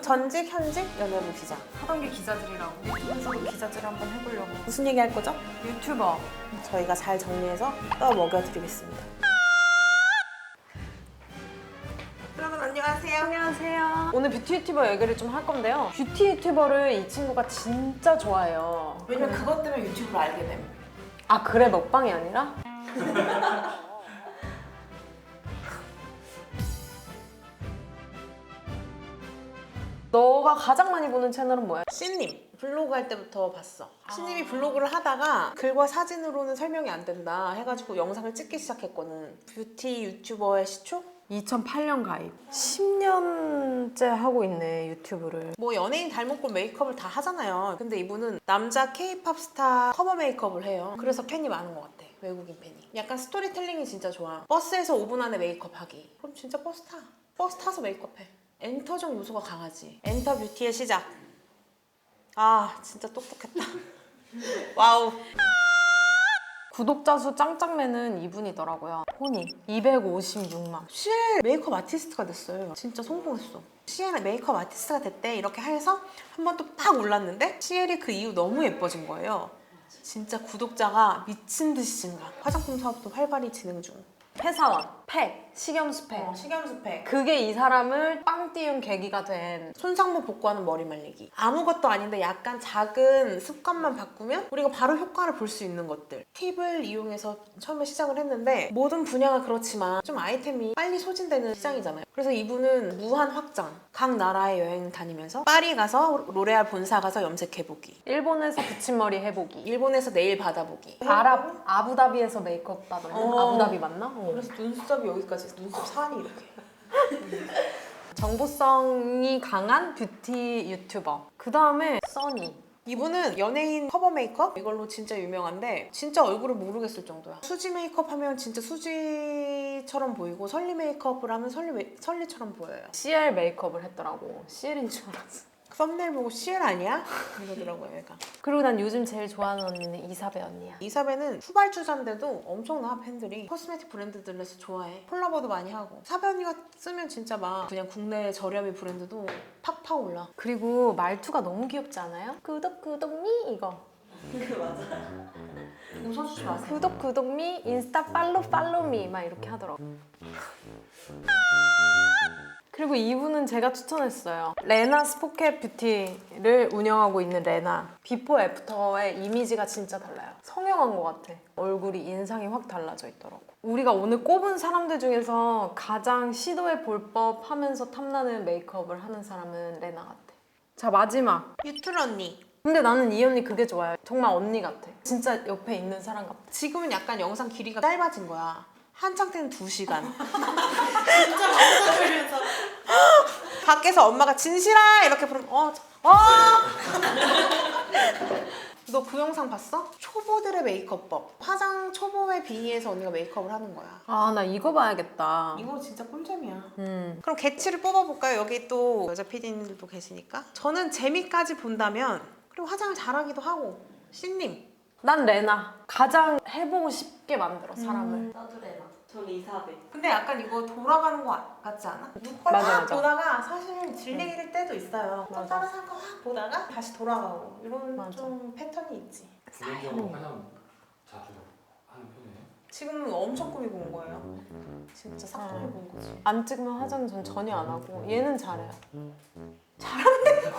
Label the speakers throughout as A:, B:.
A: 전직, 현직 연예부 기자.
B: 하던 게 기자들이라고 유튜브에서도 기자질 한번 해보려고
A: 무슨 얘기 할 거죠?
B: 유튜버
A: 저희가 잘 정리해서 떠 먹여드리겠습니다. 여러분 안녕하세요.
B: 안녕하세요 오늘 뷰티 유튜버 얘기를 좀 할 건데요 뷰티 유튜버를 이 친구가 진짜 좋아해요
A: 왜냐면 그것 때문에 유튜브를 알게 됨.
B: 아 그래 먹방이 아니라? 너가 가장 많이 보는 채널은 뭐야?
A: 신님 블로그 할 때부터 봤어. 신님이 블로그를 하다가 글과 사진으로는 설명이 안 된다 해가지고 영상을 찍기 시작했거든. 뷰티 유튜버의 시초?
B: 2008년 가입 10년째 하고 있네 유튜브를
A: 뭐 연예인 닮았고 메이크업을 다 하잖아요. 근데 이분은 남자 K-팝 스타 커버 메이크업을 해요. 그래서 팬이 많은 것 같아. 외국인 팬이. 약간 스토리텔링이 진짜 좋아. 버스에서 5분 안에 메이크업 하기. 그럼 진짜 버스 타. 버스 타서 메이크업 해. 엔터적 요소가 강하지. 엔터 뷰티의 시작. 아 진짜 똑똑했다. 와우.
B: 구독자 수 짱짱맨은 이분이더라고요 혼이 256만
A: 시엘 메이크업 아티스트가 됐어요. 진짜 성공했어. 시엘 메이크업 아티스트가 됐대. 이렇게 해서 한 번 또 팍 올랐는데 시엘이 그 이후 너무 예뻐진 거예요. 진짜 구독자가 미친 듯이 증가. 화장품 사업도 활발히 진행 중.
B: 회사원 팩 식염수팩
A: 어, 식염수팩.
B: 그게 이 사람을 빵 띄운 계기가 된
A: 손상모 복구하는 머리 말리기. 아무것도 아닌데 약간 작은 습관만 바꾸면 우리가 바로 효과를 볼 수 있는 것들. 팁을 이용해서 처음에 시작을 했는데 모든 분야가 그렇지만 좀 아이템이 빨리 소진되는 시장이잖아요. 그래서 이분은 무한 확장. 각 나라에 여행 다니면서 파리 가서 로레알 본사 가서 염색해보기.
B: 일본에서 붙임머리 해보기
A: 일본에서 네일 받아보기.
B: 아랍 아부다비에서 메이크업 받았나?
A: 어.
B: 아부다비 맞나? 어.
A: 그래서 눈썹이 여기까지 눈썹 산이 이렇게.
B: 정보성이 강한 뷰티 유튜버 그 다음에 써니
A: 이분은 연예인 커버 메이크업 이걸로 진짜 유명한데 진짜 얼굴을 모르겠을 정도야. 수지 메이크업 하면 진짜 수지처럼 보이고 설리 메이크업을 하면 설리 메- 설리처럼 보여요.
B: CL 메이크업을 했더라고 CL인 줄 알았어
A: 썸네일 보고 CL 아니야? 이러더라고요, 얘가.
B: 그리고 난 요즘 제일 좋아하는 언니는 이사배 언니야
A: 이사배는 후발주자인데도 엄청나 팬들이 코스메틱 브랜드들에서 좋아해. 콜라보도 많이 하고. 사배 언니가 쓰면 진짜 막 그냥 국내 저렴이 브랜드도 팍팍 올라.
B: 그리고 말투가 너무 귀엽지 않아요? 구독 구독미 이거
A: 웃어주지 마세요.
B: 구독 구독미 인스타 팔로 팔로미 막 이렇게 하더라고 그리고 이분은 제가 추천했어요. 레나 스포켓 뷰티를 운영하고 있는 레나. 비포 애프터의 이미지가 진짜 달라요. 성형한 것 같아. 얼굴이 인상이 확 달라져 있더라고. 우리가 오늘 꼽은 사람들 중에서 가장 시도해 볼 법 하면서 탐나는 메이크업을 하는 사람은 레나 같아. 자 마지막.
A: 유툴 언니.
B: 근데 나는 이 언니 그게 좋아요. 정말 언니 같아. 진짜 옆에 있는 사람 같아.
A: 지금은 약간 영상 길이가 짧아진 거야. 한창 때는 2시간. 밖에서 엄마가 진실아 이렇게 부르면 어, 어. 너 그 영상 봤어? 초보들의 메이크업법. 화장 초보에 비해서 언니가 메이크업을 하는 거야.
B: 아 나 이거 봐야겠다
A: 이거 진짜 꿀잼이야.
B: 음.
A: 그럼 개치를 뽑아볼까요? 여기 또 여자 PD님들도 계시니까. 저는 재미까지 본다면 그리고 화장을 잘하기도 하고 신님.
B: 난 레나 가장 해보고 싶게 만들어 사람을
C: 나도 레나. 저는 이사배.
A: 근데 약간 이거 돌아가는 거 같지 않아? 누걸
B: 맞아,
A: 확
B: 맞아.
A: 보다가 사실 질리길 때도 있어요. 또
B: 맞아.
A: 다른 사람 거확 보다가 다시 돌아가고 이런
B: 맞아.
A: 좀 패턴이 있지.
D: 개인적으로 화장 자주 하는 편이에요?
A: 지금은 엄청 꾸미고 온 거예요. 진짜 싹
B: 어.
A: 꾸미고 온 거지.
B: 안 찍으면 화장 전 전혀 안 하고 얘는 잘해요 잘하는데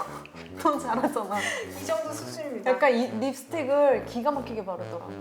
B: 넌 잘하잖아
A: 이 정도 수준입니다.
B: 약간 이 립스틱을 기가 막히게 바르더라고